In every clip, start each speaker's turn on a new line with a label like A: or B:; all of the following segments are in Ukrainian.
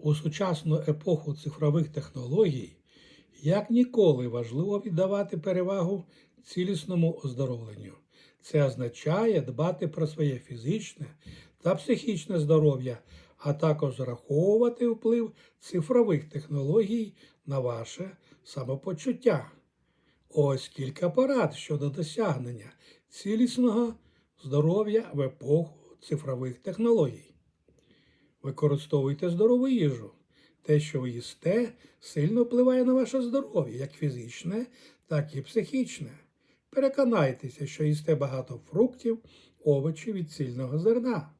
A: У сучасну епоху цифрових технологій як ніколи важливо віддавати перевагу цілісному оздоровленню. Це означає дбати про своє фізичне та психічне здоров'я, а також враховувати вплив цифрових технологій на ваше самопочуття. Ось кілька порад щодо досягнення цілісного здоров'я в епоху цифрових технологій. Використовуйте здорову їжу. Те, що ви їсте, сильно впливає на ваше здоров'я, як фізичне, так і психічне. Переконайтеся, що їсте багато фруктів, овочів і цільного зерна.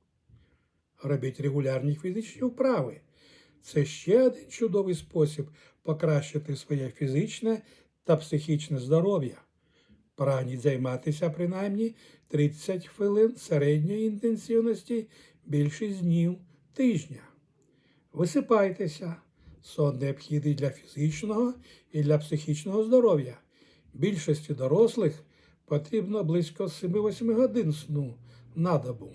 A: Робіть регулярні фізичні вправи. Це ще один чудовий спосіб покращити своє фізичне та психічне здоров'я. Прагніть займатися принаймні 30 хвилин середньої інтенсивності більшість днів тижня. Висипайтеся. Сон необхідний для фізичного і для психічного здоров'я. Більшості дорослих потрібно близько 7-8 годин сну на добу.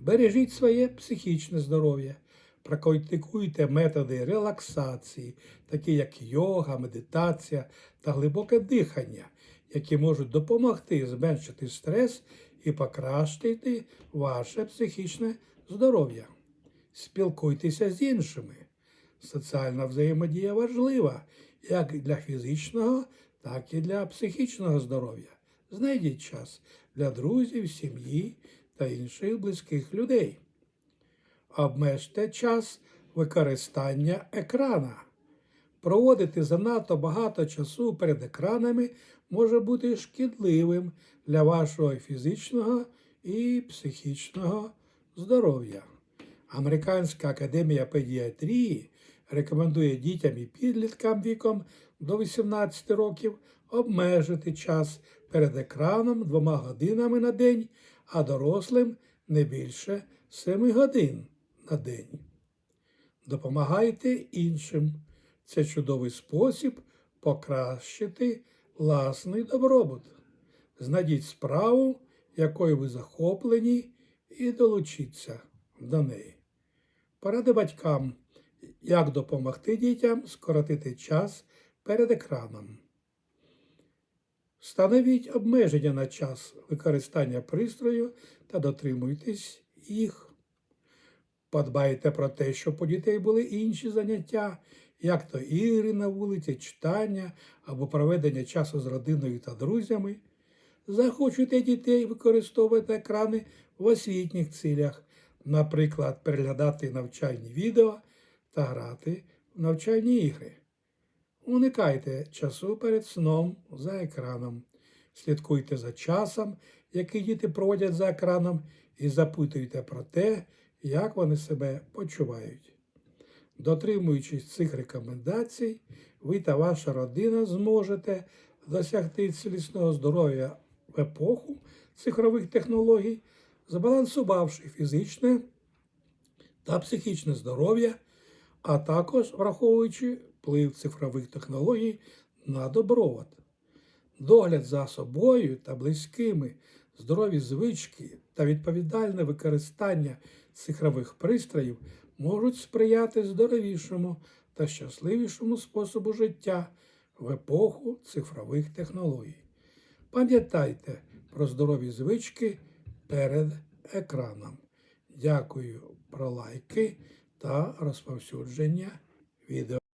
A: Бережіть своє психічне здоров'я, практикуйте методи релаксації, такі як йога, медитація та глибоке дихання, які можуть допомогти зменшити стрес і покращити ваше психічне здоров'я. Спілкуйтеся з іншими. Соціальна взаємодія важлива як для фізичного, так і для психічного здоров'я. Знайдіть час для друзів, сім'ї та інших близьких людей. Обмежте час використання екрана. Проводити занадто багато часу перед екранами може бути шкідливим для вашого фізичного і психічного здоров'я. Американська академія педіатрії рекомендує дітям і підліткам віком до 18 років обмежити час перед екраном двома годинами на день, а дорослим не більше 7 годин на день. Допомагайте іншим. Це чудовий спосіб покращити власний добробут. Знайдіть справу, якою ви захоплені, і долучіться до неї. Поради батькам, як допомогти дітям скоротити час перед екраном. Встановіть обмеження на час використання пристрою та дотримуйтесь їх. Подбайте про те, щоб у дітей були інші заняття, як то ігри на вулиці, читання або проведення часу з родиною та друзями. Захочуйте дітей використовувати екрани в освітніх цілях, наприклад, переглядати навчальні відео та грати в навчальні ігри. Уникайте часу перед сном за екраном. Слідкуйте за часом, який діти проводять за екраном, і запитуйте про те, як вони себе почувають. Дотримуючись цих рекомендацій, ви та ваша родина зможете досягти цілісного здоров'я в епоху цифрових технологій, збалансувавши фізичне та психічне здоров'я, а також враховуючи вплив цифрових технологій на добробут. Догляд за собою та близькими, здорові звички та відповідальне використання цифрових пристроїв можуть сприяти здоровішому та щасливішому способу життя в епоху цифрових технологій. Пам'ятайте про здорові звички перед екраном. Дякую про лайки та розповсюдження відео.